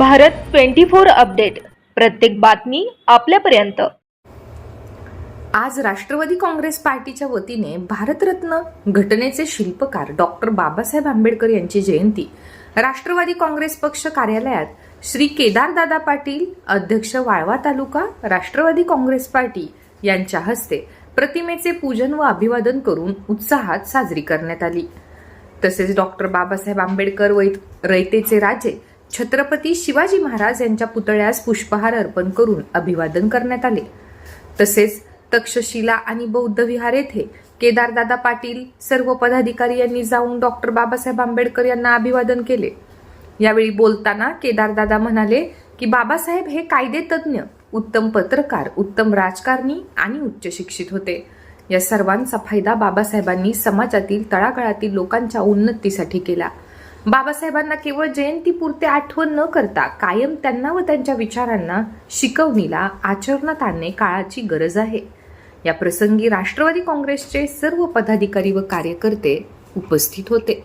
Bharat twenty four update. प्रत्येक बातमी आपल्यापर्यंत. आज राष्ट्रवादी काँग्रेस पार्टीच्या वतीने भारतरत्न घटनेचे शिल्पकार डॉक्टर बाबासाहेब आंबेडकर यांची जयंती. राष्ट्रवादी काँग्रेस पक्ष कार्यालयात श्री केदारदादा पाटील अध्यक्ष वाळवा तालुका राष्ट्रवादी काँग्रेस पार्टी यांच्या हस्ते प्रतिमेचे पूजन व अभिवादन करून उत्साहात साजरी करण्यात आली. तसेच डॉक्टर बाबासाहेब आंबेडकर वै रयतेचे राजे छत्रपती शिवाजी महाराज यांच्या पुतळ्यास पुष्पहार अर्पण करून अभिवादन करण्यात आले. तसेच तक्षशिला आणि बौद्ध विहार येथे केदारदादा पाटील सर्व पदाधिकारी यांनी जाऊन डॉक्टर बाबासाहेब आंबेडकर यांना अभिवादन केले. यावेळी बोलताना केदारदादा म्हणाले की बाबासाहेब हे कायदे तज्ज्ञ उत्तम पत्रकार उत्तम राजकारणी आणि उच्च शिक्षित होते. या सर्वांचा फायदा बाबासाहेबांनी समाजातील तळागाळातील लोकांच्या उन्नतीसाठी केला. बाबासाहेबांना केवळ जयंतीपुरते आठवण न करता कायम त्यांना व त्यांच्या विचारांना शिकवणीला आचरणात आणणे काळाची गरज आहे. या प्रसंगी राष्ट्रवादी काँग्रेसचे सर्व पदाधिकारी व कार्यकर्ते उपस्थित होते.